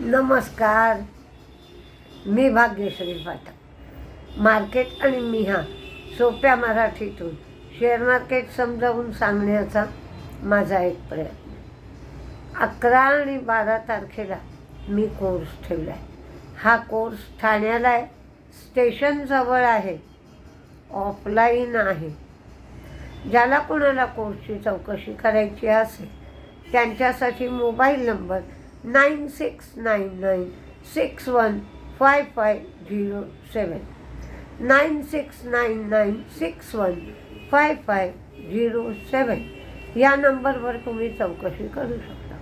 नमस्कार. मी भाग्यश्री पाठक. मार्केट आणि मी हा सोप्या मराठीतून शेअर मार्केट समजावून सांगण्याचा माझा एक प्रयत्न. अकरा आणि बारा तारखेला मी कोर्स ठेवला आहे हा कोर्स ठाण्याला आहे. स्टेशनजवळ आहे. ऑफलाईन आहे. ज्याला कोणाला कोर्सची चौकशी करायची असेल त्यांच्यासाठी mobile number nine six nine nine six one five five zero seven nine six nine nine six one five five zero seven या नंबरवर तुम्ही चौकशी करू शकता.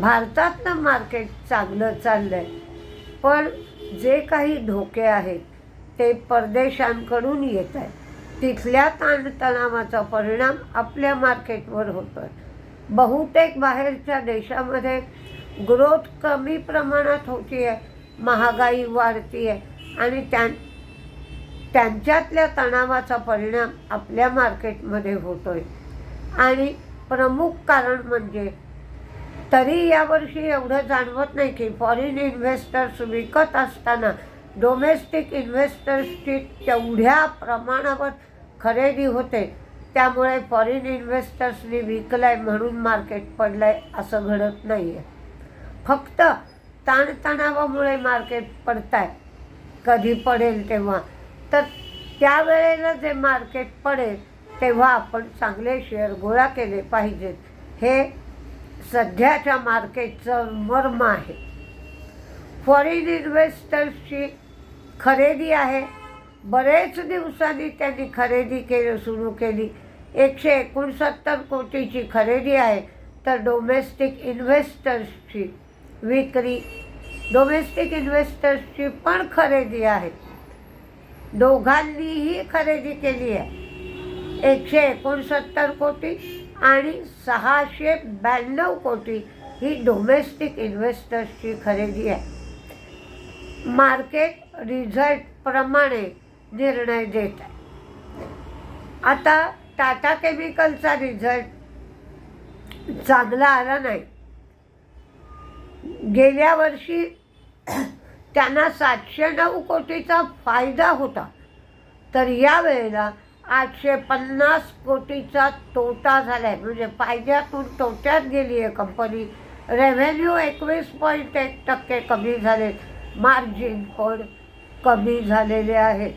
भारतातलं मार्केट चांगलं चाललं आहे पण जे काही धोके आहेत ते परदेशांकडून येत आहेत. तिथल्या ताणतणावाचा परिणाम आपल्या मार्केटवर होतो आहे बहुतेक बाहेरच्या देशामध्ये ग्रोथ कमी प्रमाणात होती आहे महागाई वाढती आहे आणि त्यां त्यांच्यातल्या तणावाचा परिणाम आपल्या मार्केटमध्ये होतो आहे आणि प्रमुख कारण म्हणजे तरी यावर्षी एवढं जाणवत नाही की फॉरेन इन्व्हेस्टर्स विकत असताना डोमेस्टिक इन्व्हेस्टर्सची तेवढ्या प्रमाणावर खरेदी होते. त्यामुळे फॉरेन इन्व्हेस्टर्सनी आहे म्हणून मार्केट पडलं आहे असं घडत नाही आहे फक्त ताणतणावामुळे मार्केट पडत आहे कधी पडेल तेव्हा. तर त्यावेळेला जे मार्केट पडेल तेव्हा आपण चांगले शेअर गोळा केले पाहिजेत. हे सध्याच्या मार्केटचं मर्म आहे. फॉरेन इन्व्हेस्टर्सची खरेदी आहे. बरेच दिवसांनी त्यांनी खरेदी केलं सुरू केली. एकशे एकोणसत्तर कोटीची खरेदी आहे. तर डोमेस्टिक इन्व्हेस्टर्सची विक्री डोमेस्टिक इन्व्हेस्टर्सची पण खरेदी आहे. दोघांनीही खरेदी केली आहे. एकशे एकोणसत्तर कोटी आणि सहाशे ब्याण्णव कोटी ही डोमेस्टिक इन्व्हेस्टर्सची खरेदी आहे. मार्केट रिझल्टप्रमाणे निर्णय देत आहे. आता टाटा केमिकलचा रिझल्ट चांगला आला नाही. गेल्या वर्षी त्यांना सातशे नऊ कोटीचा फायदा होता. तर यावेळेला आठशे पन्नास कोटीचा तोटा झाला आहे म्हणजे फायद्यातून तोट्यात गेली आहे कंपनी रेव्हेन्यू एकवीस पॉईंट एक टक्के कमी झाले. मार्जिन पण कमी झालेले आहे.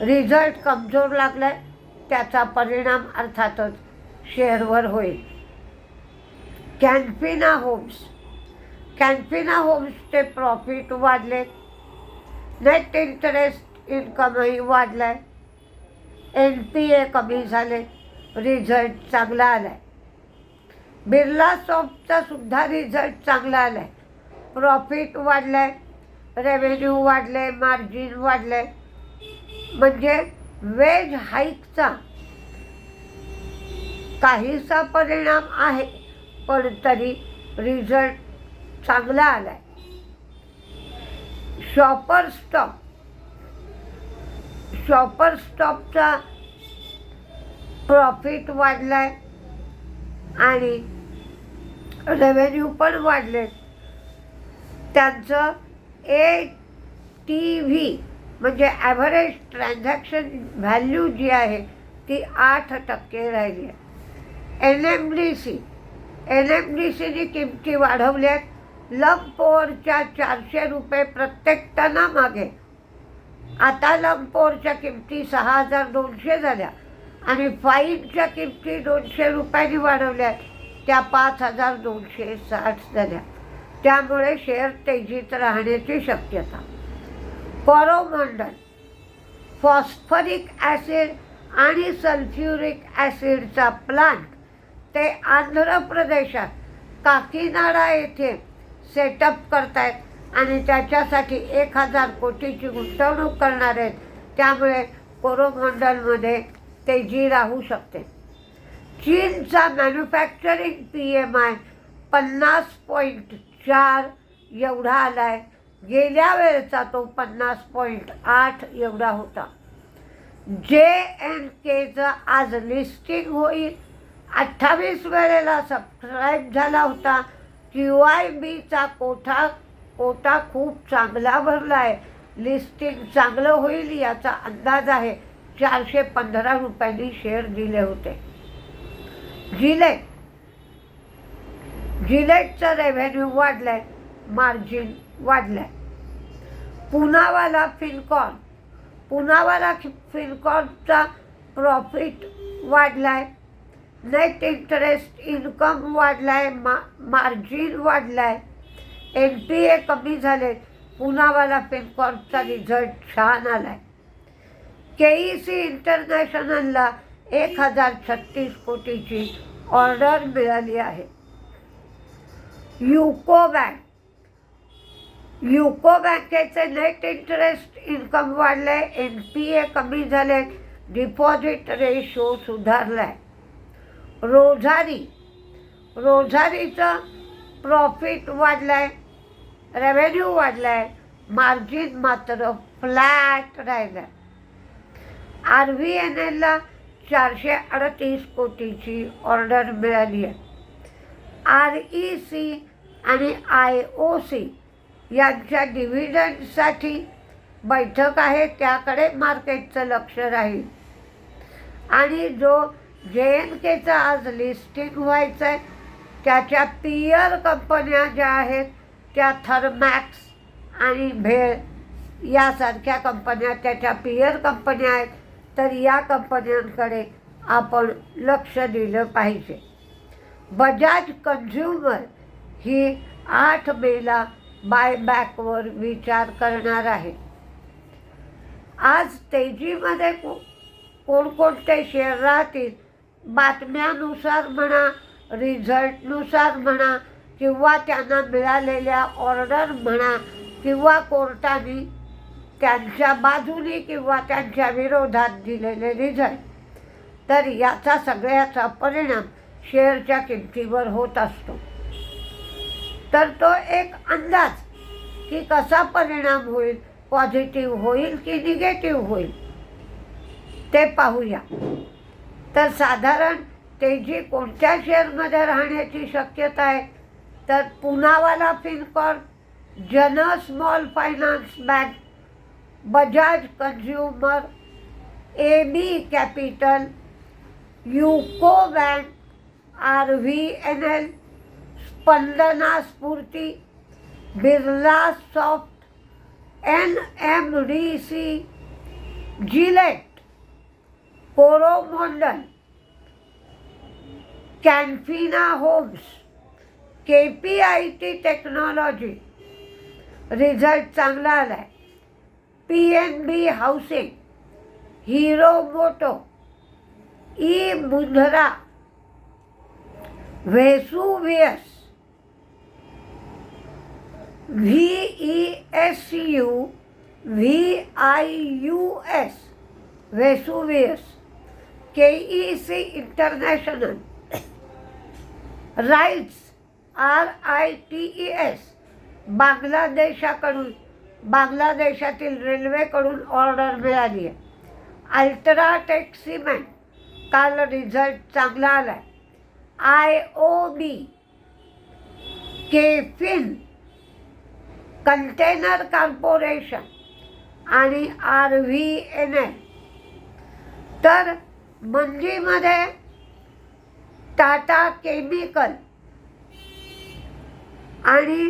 रिझल्ट कमजोर लागला आहे त्याचा परिणाम अर्थातच शेअरवर होईल. Canfina Homes. कॅन्फिना होम्सचे प्रॉफिट वाढले. नेट इंटरेस्ट इन्कमही वाढलं आहे एन पी ए कमी झाले. रिझल्ट चांगला आला आहे बिर्ला सॉफ्टचा सुद्धा रिझल्ट चांगला आला आहे प्रॉफिट वाढलं आहे रेव्हेन्यू वाढले मार्जिन वाढले म्हणजे वेज हाईकचा काहीसा परिणाम आहे पण तरी रिझल्ट चांगला आला आहे शॉपर स्टॉप शॉपर स्टॉपचा प्रॉफिट वाढला आहे आणि रेव्हेन्यू पण वाढले त्यांचं ए टी व्ही म्हणजे ॲव्हरेज ट्रान्झॅक्शन व्हॅल्यू जी आहे ती आठ टक्के राहिली आहे. N M D C N M D सीने किमती वाढवल्यात. लंपोरच्या चारशे रुपये प्रत्येक टनामागे. आता लंपोरच्या किमती सहा हजार दोनशे झाल्या. आणि फाईनच्या किमती दोनशे रुपयांनी वाढवल्या त्या पाच हजार दोनशे साठ झाल्या. त्यामुळे शेअर तेजीत राहण्याची शक्यता. कोरोमंडल फॉस्फरिक ॲसिड आणि सल्फ्युरिक ॲसिडचा प्लांट ते आंध्र प्रदेशात काकीनाडा येथे सेटअप करतायत आणि त्याच्यासाठी एक हजार कोटीची गुंतवणूक करणार आहेत. त्यामुळे कोरोमंडलमध्ये तेजी राहू शकते. चीनचा मॅन्युफॅक्चरिंग पी एम आय पन्नास पॉईंट चार एवढा आला आहे गेल्या वेळेचा तो पन्नास पॉईंट आठ एवढा होता. जे एन केचं आज लिस्टिंग होईल. अठ्ठावीस वेळेला सबस्क्राईब झाला होता. क्यू आय बीचा कोठा कोटा खूप चांगला भरला आहे लिस्टिंग चांगलं होईल याचा अंदाज आहे. चारशे पंधरा रुपयांनी शेअर दिले होते. जिलेट जिलेटचं रेव्हेन्यू वाढलंय. मार्जिन वाढलंय. पुनावाला फिनकॉन पुनावाला फिनकॉनचा प्रॉफिट वाढला आहे नेट इंटरेस्ट इन्कम वाढला आहे मा मार्जिन वाढला आहे एन पी ए कमी झाले. पुनावाला फिनकॉनचा रिझल्ट छान आला आहे के ई सी इंटरनॅशनलला एक हजार छत्तीस कोटीची ऑर्डर मिळाली आहे. युको बँक युको बँकेचे नेट इंटरेस्ट इन्कम वाढले एन पी ए कमी झाले डिपॉझिट रेशो सुधारलाय. रोझारी रोझारीचं प्रॉफिट वाढलाय रेव्हेन्यू वाढलाय मार्जिन मात्र फ्लॅट राहिलं आर व्ही एन एलला चारशे अडतीस कोटीची ऑर्डर मिळाली आहे आर ई सी आणि आय ओ सी यांच्या डिव्हिडंडसाठी बैठक आहे त्याकडे मार्केटचं लक्ष राहील. आणि जो जे एन केचं आज लिस्टिंग व्हायचं आहे त्याच्या पियर कंपन्या ज्या आहेत त्या थर्मॅक्स आणि भेळ यासारख्या कंपन्या त्याच्या पियर कंपन्या आहेत तर या कंपन्यांकडे आपण लक्ष दिलं पाहिजे. बजाज कन्झ्युमर ही आठ मेला बायबॅकवर विचार करणार आहे. आज तेजीमध्ये कोणकोणते शेअर राहतील बातम्यानुसार म्हणा रिझल्टनुसार म्हणा किंवा त्यांना मिळालेल्या ऑर्डर म्हणा किंवा कोर्टाने त्यांच्या बाजूने किंवा त्यांच्या विरोधात दिलेले रिझल्ट तर याचा सगळ्याचा परिणाम शेअरच्या किमतीवर होत असतो. तर तो एक अंदाज की कसा परिणाम होईल पॉझिटिव्ह होईल की निगेटिव्ह होईल ते पाहूया. तर साधारण तेजी कोणत्या शेअरमध्ये राहण्याची शक्यता आहे तर Poonawalla Fincorp Jana small finance bank Bajaj consumer A B capital UCO bank R V N L Spandana Sphoorty Birla soft N M D C Gillette Coromandel Canfina Homes K P I T technology result चांगला आला आहे P N B housing Hero Moto E Mundra Vesuvius V E S U V I U S Vesuvius K E C international RITES R I T E S बांगलादेशाकडून बांगलादेशातील रेल्वेकडून order मिळाली आहे. UltraTech cement काल result चांगला आला आहे I O B KFin container corporation आणि R V N L तर मंजीमध्ये टाटा केमिकल आणि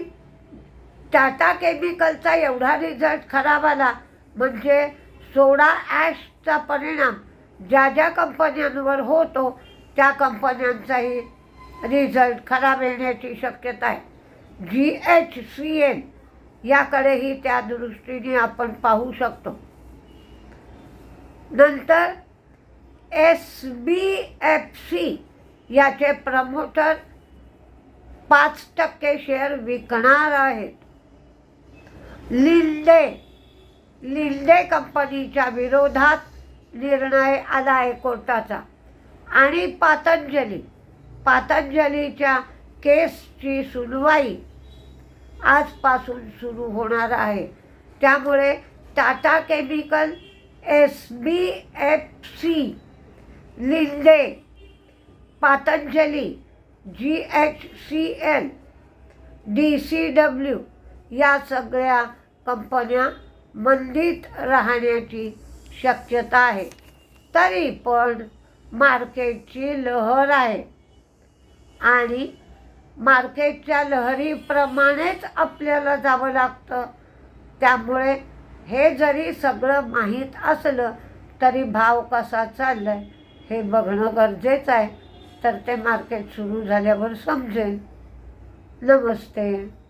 टाटा केमिकलचा एवढा रिझल्ट खराब आला म्हणजे सोडा ॲशचा परिणाम ज्या ज्या कंपन्यांवर होतो त्या कंपन्यांचाही रिझल्ट खराब येण्याची शक्यता आहे. जी एच सी एल याकडेही त्या दृष्टीने आपण पाहू शकतो. नंतर एस बी एफ सी याचे प्रमोटर पाच टक्के शेअर विकणार आहेत. लिल्डे लिंडे कंपनीच्या विरोधात निर्णय आला आहे कोर्टाचा. आणि पातंजली पातंजलीच्या केसची सुनवाई आजपासून सुरू होणार आहे. त्यामुळे Tata chemical S B F C Linde Patanjali G H C L D C W या सगळ्या कंपन्या मंदीत राहण्याची शक्यता आहे. तरी पण मार्केटची लहर आहे. आणि मार्केटच्या लहरीप्रमाणेच आपल्याला जावं लागतं. त्यामुळे हे जरी सगळं माहीत असलं तरी भाव कसा चालला आहे हे बघणं गरजेचं आहे. तर ते मार्केट सुरू झाल्यावर समजेल. नमस्ते.